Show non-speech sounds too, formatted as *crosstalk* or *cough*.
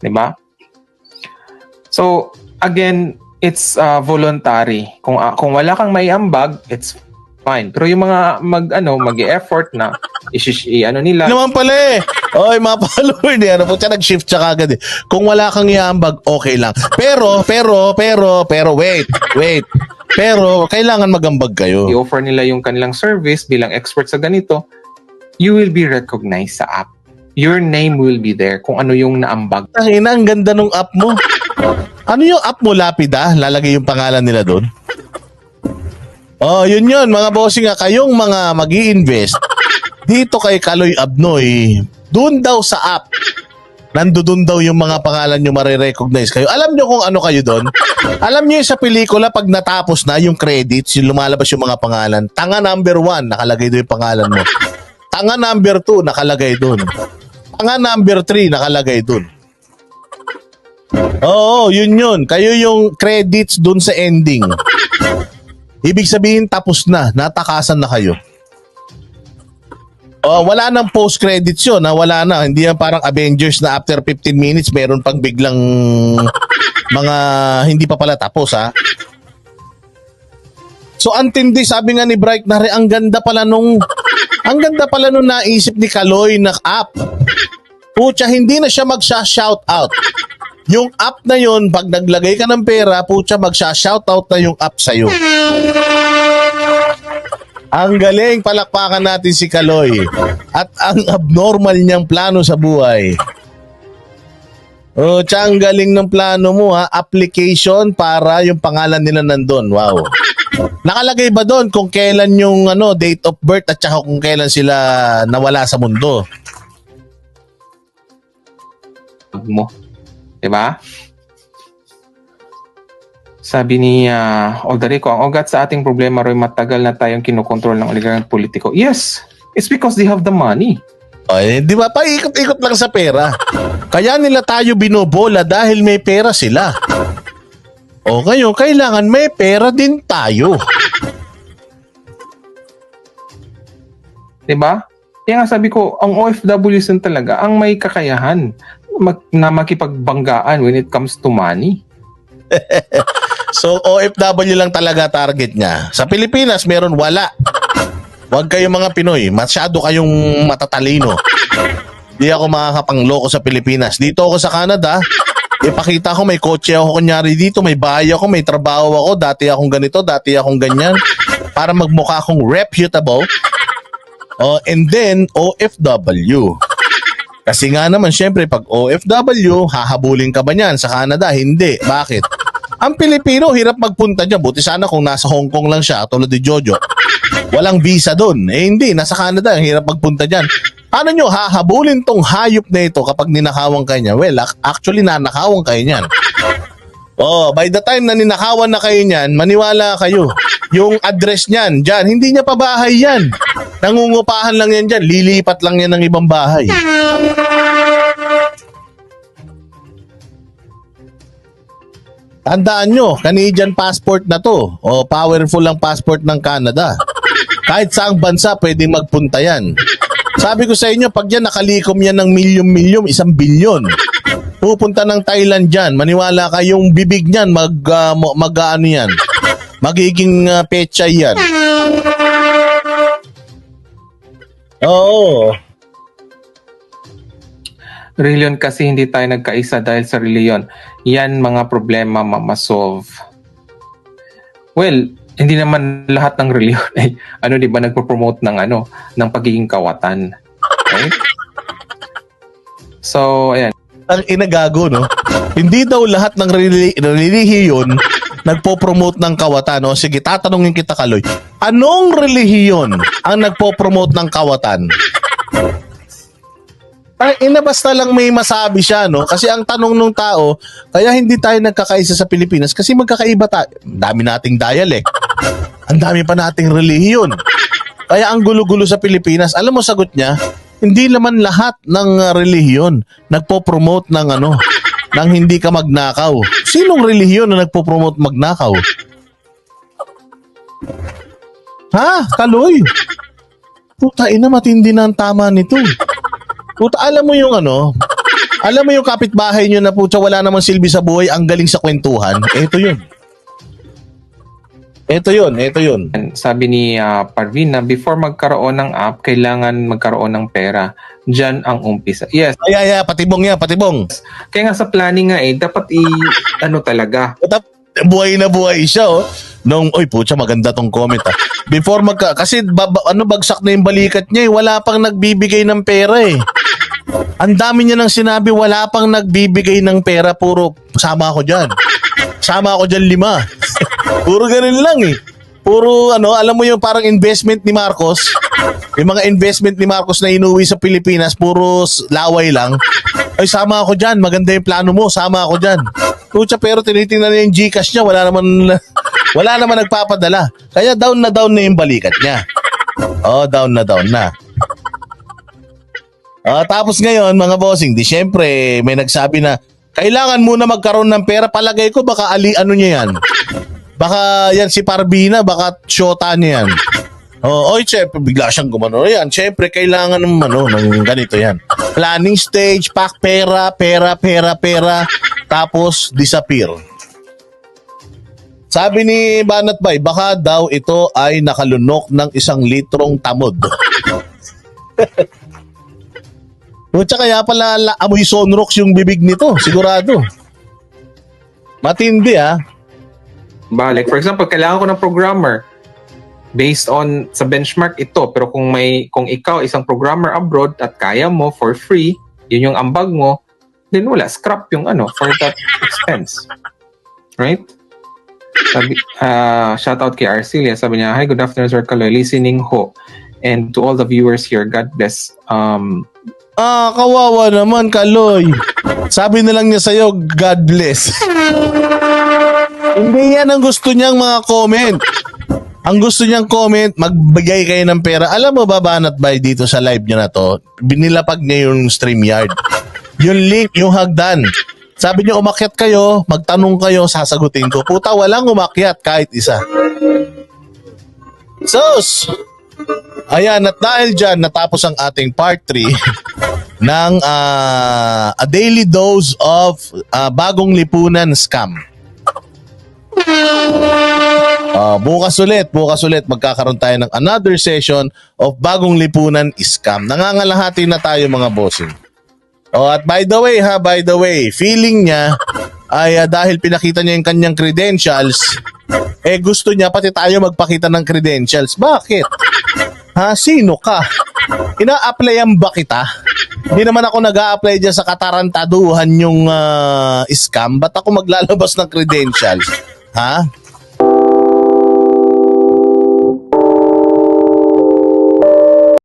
'Di ba? So, again, it's uh, voluntary. Kung uh, kung wala kang maiambag, it's fine. Pero yung mga mag ano, mag-effort na ishish i- ano nila, Naman pala eh. Oy, mga follower niya. Ano po siya nag-shift siya kagad eh. Kung wala kang iambag, okay lang. Pero, pero, pero, pero, wait, wait. Pero, kailangan magambag kayo. i-offer nila yung kanilang service bilang expert sa ganito, you will be recognized sa app. Your name will be there kung ano yung naambag. Ang ina, ang ganda nung app mo. *laughs* Ano yung app mo, Lapida? Lalagay yung pangalan nila doon? Oh, yun yun, mga bossing nga, kayong mga mag invest dito kay Kaloy Abnoy, doon daw sa app, nandoon daw yung mga pangalan nyo marirecognize kayo. Alam nyo kung ano kayo doon? Alam nyo yung sa pelikula, pag natapos na yung credits, yung lumalabas yung mga pangalan, tanga number one, nakalagay doon yung pangalan mo. Tanga number two, nakalagay doon. Tanga number three, nakalagay doon. Oo, yun yun. Kayo yung credits dun sa ending. Ibig sabihin tapos na, natakasan na kayo. Oh, wala nang post credits 'yon, ha? wala na. Hindi yan parang Avengers na after 15 minutes meron pang biglang mga hindi pa pala tapos ha. So antindi sabi nga ni Bright na ang ganda pala nung ang ganda pala nung naisip ni Kaloy na app. Pucha, hindi na siya magsha-shout out. Yung app na yun, pag naglagay ka ng pera, pucha, magsha-shoutout na yung app sa'yo. Ang galing, palakpakan natin si Kaloy. At ang abnormal niyang plano sa buhay. Oh, tsa, ang galing ng plano mo ha. Application para yung pangalan nila nandun. Wow. Nakalagay ba doon kung kailan yung ano, date of birth at saka kung kailan sila nawala sa mundo? mo. 'Di ba? Sabi ni uh, Odarico, ang ugat sa ating problema Roy, matagal na tayong kinokontrol ng oligarkang politiko. Yes, it's because they have the money. Ay, di ba? Paikot-ikot lang sa pera. Kaya nila tayo binobola dahil may pera sila. O ngayon, kailangan may pera din tayo. 'Di ba? Kaya nga sabi ko, ang OFWs din talaga ang may kakayahan mag, na makipagbanggaan when it comes to money. *laughs* So, OFW lang talaga target niya. Sa Pilipinas, meron wala. Huwag kayo mga Pinoy. Masyado kayong matatalino. Di ako makakapangloko sa Pilipinas. Dito ako sa Canada, ipakita ko may kotse ako kunyari dito, may bahay ako, may trabaho ako, dati akong ganito, dati akong ganyan. Para magmukha akong reputable. Oh, and then, OFW. Kasi nga naman, syempre, pag OFW, hahabulin ka ba niyan? Sa Canada, hindi. Bakit? Ang Pilipino, hirap magpunta dyan. Buti sana kung nasa Hong Kong lang siya, tulad ni Jojo. Walang visa doon. Eh hindi, nasa Canada, hirap magpunta dyan. Paano nyo hahabulin tong hayop na ito kapag ninakawan kayo niya? Well, ac- actually, nanakawan kayo niyan. Oh, by the time na ninakawan na kayo niyan, maniwala kayo. Yung address niyan, dyan, hindi niya pa bahay yan. Nangungupahan lang yan dyan. Lilipat lang yan ng ibang bahay. Tandaan nyo, Canadian passport na to. O powerful ang passport ng Canada. Kahit saang bansa pwedeng magpunta yan. Sabi ko sa inyo, pag yan nakalikom yan ng milyon-milyon, isang bilyon. Pupunta ng Thailand dyan. Maniwala kayong bibig niyan, mag, uh, mag ano yan. Magiging uh, pechay yan. Oo. Reliyon kasi hindi tayo nagkaisa dahil sa reliyon. Yan mga problema mamasolve. Well, hindi naman lahat ng reliyon ay ano 'di ba nagpo-promote ng ano ng pagiging kawatan. Okay? So, ayan. Ang inagago, no? Hindi daw lahat ng reli- relihiyon nagpo-promote ng kawatan. No? Sige, tatanungin kita, Kaloy. Anong relihiyon ang nagpo-promote ng kawatan? Ay, ina basta lang may masabi siya, no? Kasi ang tanong ng tao, kaya hindi tayo nagkakaisa sa Pilipinas kasi magkakaiba tayo. Dami nating dialect. Ang dami pa nating relihiyon. Kaya ang gulo-gulo sa Pilipinas, alam mo sagot niya, hindi naman lahat ng uh, relihiyon nagpo-promote ng ano, ng hindi ka magnakaw. Sinong relihiyon na nagpo-promote magnakaw? Ha? Kaloy? Puta ina, matindi na ang tama nito. Puta, alam mo yung ano, Alam mo yung kapitbahay nyo na putya wala namang silbi sa buhay, ang galing sa kwentuhan. Ito yun. Ito yun, ito yun. Sabi ni ah, Parvin na before magkaroon ng app, kailangan magkaroon ng pera. Diyan ang umpisa. Yes, Ay, ay, ay, patibong yan, patibong. kaya nga sa planning nga eh, dapat i, ano talaga, Tap- buhay na buhay siya, oh. Nung, oy, putya, maganda tong comment, ah. Before magka, kasi, ba, ba- ano, bagsak na yung balikat niya, eh. Wala pang nagbibigay ng pera, eh. Ang dami niya nang sinabi, wala pang nagbibigay ng pera, puro, sama ako dyan. Sama ako dyan lima. Puro ganun lang, eh. Puro, ano, alam mo yung parang investment ni Marcos, yung mga investment ni Marcos na inuwi sa Pilipinas, puro laway lang. Ay, sama ako dyan. Maganda yung plano mo. Sama ako dyan. Pucha, pero tinitingnan niya yung Gcash niya. Wala naman, wala naman nagpapadala. Kaya down na down na yung balikat niya. Oh, down na down na. Ah, tapos ngayon, mga bossing, di syempre, may nagsabi na, kailangan muna magkaroon ng pera. Palagay ko, baka ali, ano niya yan. Baka yan si Parbina, baka shota niya yan. Oh, oy, syempre, bigla siyang gumano. Yan, syempre, kailangan ng, ano, ng ganito yan. Planning stage, pack pera, pera, pera, pera, tapos disappear. Sabi ni Banat Bay, baka daw ito ay nakalunok ng isang litrong tamod. *laughs* Putya kaya pala la, amoy sonrox yung bibig nito, sigurado. Matindi ah. Balik. For example, kailangan ko ng programmer based on sa benchmark ito. Pero kung may kung ikaw isang programmer abroad at kaya mo for free, yun yung ambag mo, then wala, scrap yung ano for that expense. Right? Sabi, ah shout out kay Arcelia. Sabi niya, Hi, good afternoon, Sir Kaloy. Listening ho. And to all the viewers here, God bless. Um, Ah, kawawa naman, Kaloy. Sabi na lang niya sa'yo, God bless. *laughs* Hindi yan ang gusto niyang mga comment. Ang gusto niyang comment, magbigay kayo ng pera. Alam mo ba, Banat Bay, dito sa live niya na to, binilapag niya yung StreamYard. Yung link, yung hagdan. Sabi niya, umakyat kayo, magtanong kayo, sasagutin ko. Puta, walang umakyat kahit isa. Sus! Ayan, at dahil dyan, natapos ang ating part 3 *laughs* ng ah, A Daily Dose of ah, Bagong Lipunan Scam. Ah, bukas ulit, bukas ulit magkakaroon tayo ng another session of Bagong Lipunan Scam. Nangangalahati na tayo mga bossing. Oh, at by the way ha, by the way, feeling niya ay ah, dahil pinakita niya yung kanyang credentials, eh gusto niya pati tayo magpakita ng credentials. Bakit? Ha? Sino ka? Ina-applyan ba kita? Hindi naman ako nag apply dyan sa katarantaduhan yung ah, scam. Ba't ako maglalabas ng credentials? Ha?